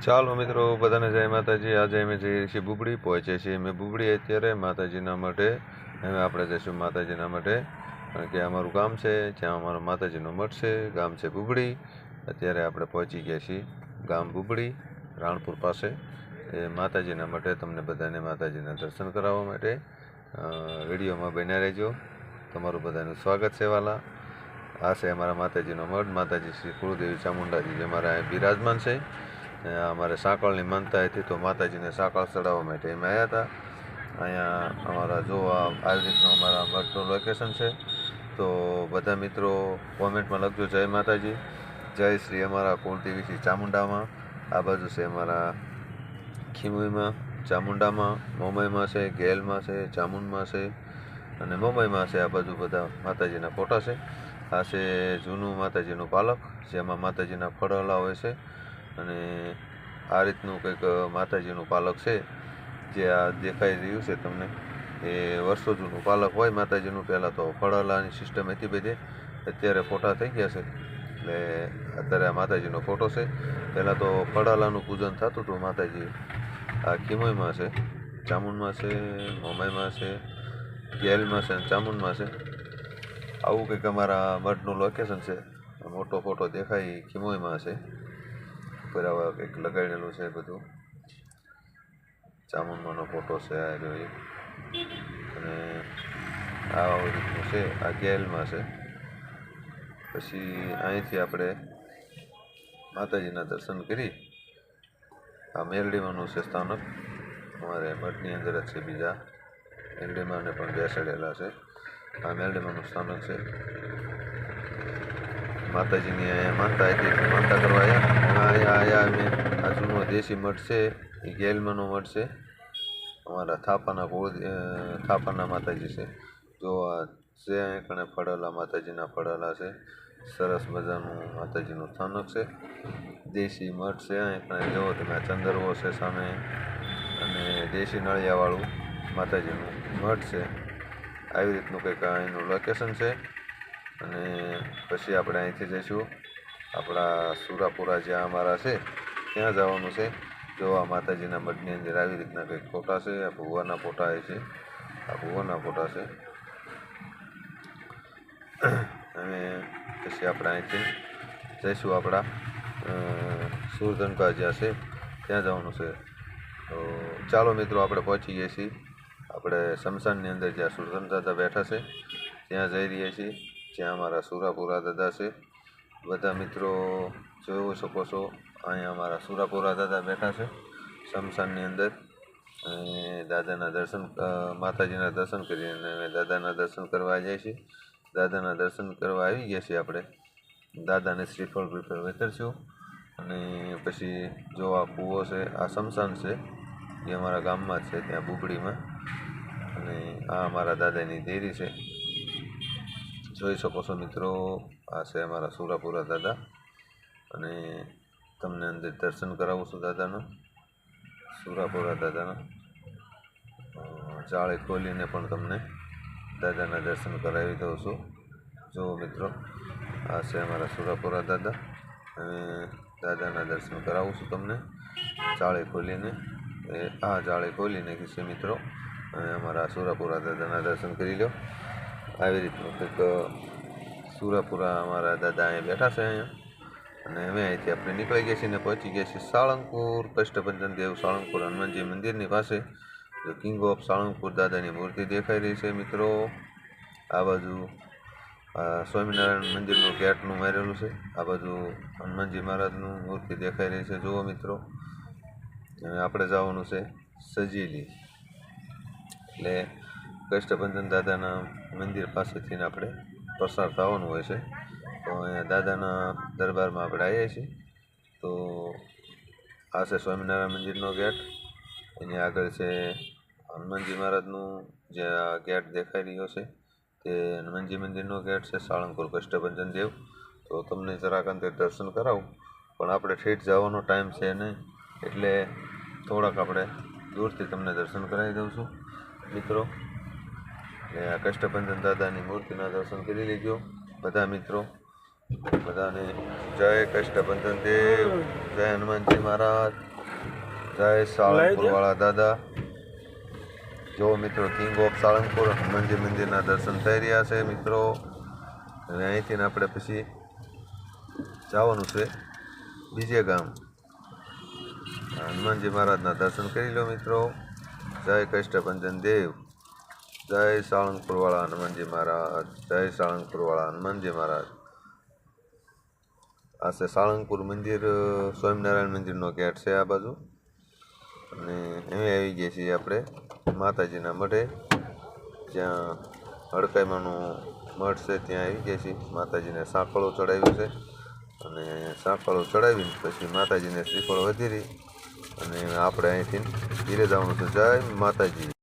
ચાલો મિત્રો, બધાને જય માતાજી. આજે અમે જઈએ છીએ બુબડી પહોંચે છીએ અમે બુબડી અત્યારે માતાજીના માટે હવે આપણે જઈશું માતાજીના માટે કારણ કે અમારું ગામ છે, જ્યાં અમારો માતાજીનો મઠ છે. ગામ છે બુબડી. અત્યારે આપણે પહોંચી ગયા છીએ ગામ બુબડી, રાણપુર પાસે. એ માતાજીના માટે તમને બધાને માતાજીના દર્શન કરાવવા માટે વિડીયોમાં બન્યા રહેજો. તમારું બધાનું સ્વાગત છે વાલા. આ છે અમારા માતાજીનો મઠ માતાજી શ્રી કુળદેવી ચામુંડાજી, જે અમારા બિરાજમાન છે. અમારે સાંકળની માનતા હતી તો માતાજીને સાંકળ ચડાવવા માટે અમે આવ્યા હતા. અહીંયા અમારા જો આવી રીતનું અમારા મઠનું લોકેશન છે. તો બધા મિત્રો કોમેન્ટમાં લખજો, જય માતાજી, જય શ્રી અમારા કુળદેવી શ્રી ચામુંડામાં. આ બાજુ છે અમારા ખીમુઈમાં, ચામુંડામાં, મોમઈમાં છે, ગેલમાં છે, ચામુંડમાં છે અને મુંબઈમાં છે આ બાજુ બધા માતાજીના ફોટા છે. આ છે જૂનું માતાજીનું પાલક જેમાં માતાજીના ફળ હોય છે. અને આ રીતનું કંઈક માતાજીનું પાલક છે, જે આ દેખાઈ રહ્યું છે તમને. એ વર્ષો જૂનું પાલક હોય, માતાજીનું પહેલાં તો ફળાલાની સિસ્ટમ હતી બધી. અત્યારે ફોટા થઈ ગયા છે. એટલે અત્યારે આ માતાજીનો ફોટો છે. પહેલાં તો ફળાલાનું પૂજન થતું હતું માતાજી. આ કિમોયમાં છે, ચામુંડમાં છે, મોમાઈમાં છે ગેલમાં છે અને ચામુંડમાં છે. આવું કંઈક અમારા મઠનું લોકેશન છે. મોટો ફોટો દેખાય કિમોયમાં છે. ઉપર આવા કંઈક લગાડેલું છે બધું. ચામુંડાનો ફોટો છે આ રહ્યો અને આવા રીતનું છે, આ ગેલમાં છે. પછી અહીંથી આપણે માતાજીના દર્શન કરી. આ મેરડીમાંનું છે સ્થાનક. અમારે મઠની અંદર જ છે બીજા. મેરડીમાંને પણ બેસાડેલા છે. આ મેરડીમાંનું સ્થાનક છે. માતાજીની અહીંયા માનતા હતી માનતા કરવા આવ્યા અહીંયા અહીંયા અમે. આ દેશી મઠ છે. એ ગેલમાનો મઠ છે. અમારા થાપાના થાપાના માતાજી છે. જો આ છે કણે ફળેલા માતાજીના ફળેલા છે, સરસ મજાનું માતાજીનું સ્થાનક છે. દેશી મઠ છે. અહીં કણે જુઓ તમે ચંદરવો છે સામે. અને દેશી નળિયાવાળું માતાજીનું મઠ છે. આવી રીતનું કંઈક અહીંનું લોકેશન છે. અને પછી આપણે અહીંથી જઈશું. આપણા સુરાપુરા જ્યાં અમારા છે, ત્યાં જવાનું છે. જો આ માતાજીના મઢની અંદર આવી રીતના કંઈક ફોટા છે. આ ભુવાના ફોટા એ છે. આ ભુવાના ફોટા છે. અને પછી આપણે અહીંથી જઈશું આપણા સુરધનકા જ્યાં છે, ત્યાં જવાનું છે. તો ચાલો મિત્રો, આપણે પહોંચી જઈએ છીએ. આપણે શમશાનની અંદર જ્યાં સુરધન દાદા બેઠા છે, ત્યાં જઈ રહ્યા છીએ. જ્યાં અમારા સુરાપુરા દાદા છે. બધા મિત્રો જોઈ શકો છો અહીંયા અમારા સુરાપુરા દાદા બેઠા છે શમશાનની અંદર. અને દાદાના દર્શન માતાજીના દર્શન કરીને અમે દાદાના દર્શન કરવા જઈએ છીએ. દાદાના દર્શન કરવા આવી ગયા છીએ આપણે. દાદાને શ્રીફળ બીફળ વેતરશું અને પછી જો આ કૂવો છે, આ શમશાન છે, એ અમારા ગામમાં છે, ત્યાં બુબડીમાં. અને આ અમારા દાદાની દેરી છે. જોઈ શકો છો મિત્રો, આ છે અમારા સુરાપુરા દાદા. અને તમને અંદર દર્શન કરાવું છું દાદાના, સુરાપુરા દાદાના. જાળે ખોલીને પણ તમને દાદાના દર્શન કરાવી દઉં છું. જુઓ મિત્રો, આ છે અમારા સુરાપુરા દાદા. અને દાદાના દર્શન કરાવું છું તમને. જાળે ખોલીને, એ આ જાળે ખોલીને છે મિત્રો. અને અમારા સુરાપુરા દાદાના દર્શન કરી લો આવી રીતનું કંઈક સુરાપુરા અમારા દાદા અહીંયા બેઠા છે અહીંયા. અને અમે અહીંથી આપણે નીકળી ગયા છીએ ને પહોંચી ગયા છીએ સાળંગપુર કષ્ટભંજન દેવ સાળંગપુર હનુમાનજી મંદિરની પાસે. જો કિંગ ઓફ સાળંગપુર દાદાની મૂર્તિ દેખાઈ રહી છે મિત્રો. આ બાજુ સ્વામિનારાયણ મંદિરનું ગેટનું મારેલું છે. આ બાજુ હનુમાનજી મહારાજનું મૂર્તિ દેખાઈ રહી છે. જુઓ મિત્રો. અને આપણે જવાનું છે સજીલી. એટલે કષ્ટભંજન દાદાના મંદિર પાસેથીને આપણે પસાર થવાનું હોય છે. તો અહીંયા દાદાના દરબારમાં આપણે આવીએ છીએ. તો આ છે સ્વામિનારાયણ મંદિરનો ગેટ. એની આગળ છે હનુમાનજી મહારાજનું જે આ ગેટ દેખાઈ રહ્યો છે તે હનુમાનજી મંદિરનો ગેટ છે, સાળંગપુર કષ્ટભંજન દેવ તો તમને જરાક અંતે દર્શન કરાવું. પણ આપણે ઠેઠ જવાનો ટાઈમ છે નહીં, એટલે થોડાક આપણે દૂરથી તમને દર્શન કરાવી દઉં છું. મિત્રો એટલે આ કષ્ટભંજન દાદાની મૂર્તિના દર્શન કરી લેજો, બધા મિત્રો. બધાને જય કષ્ટભંજન દેવ, જય હનુમાનજી મહારાજ, જય સાળંગપુરવાળા દાદા. જો મિત્રો કિંગ ઓફ સાળંગપુર હનુમાનજી મંદિરના દર્શન થઈ રહ્યા છે મિત્રો. અને અહીંથી આપણે પછી જવાનું છે બીજે ગામ. હનુમાનજી મહારાજના દર્શન કરી લો મિત્રો. જય કષ્ટભંજન દેવ. જય સાળંગપુરવાળા હનુમાનજી મહારાજ, જય સાળંગપુરવાળા હનુમાનજી મહારાજ. આ છે સાળંગપુર મંદિર, સ્વામિનારાયણ મંદિરનો ગેટ છે આ બાજુ. અને અમે આવી ગયા છીએ આપણે માતાજીના મઢે. જ્યાં હડકાઈમાનું મઠ છે ત્યાં આવી ગયા છીએ. માતાજીને સાંકળો ચડાવ્યું છે. અને સાંકળો ચડાવીને પછી માતાજીને શ્રીફળ વધેરી અને આપણે અહીંથી ધીરે જવાનું છે. જય માતાજી.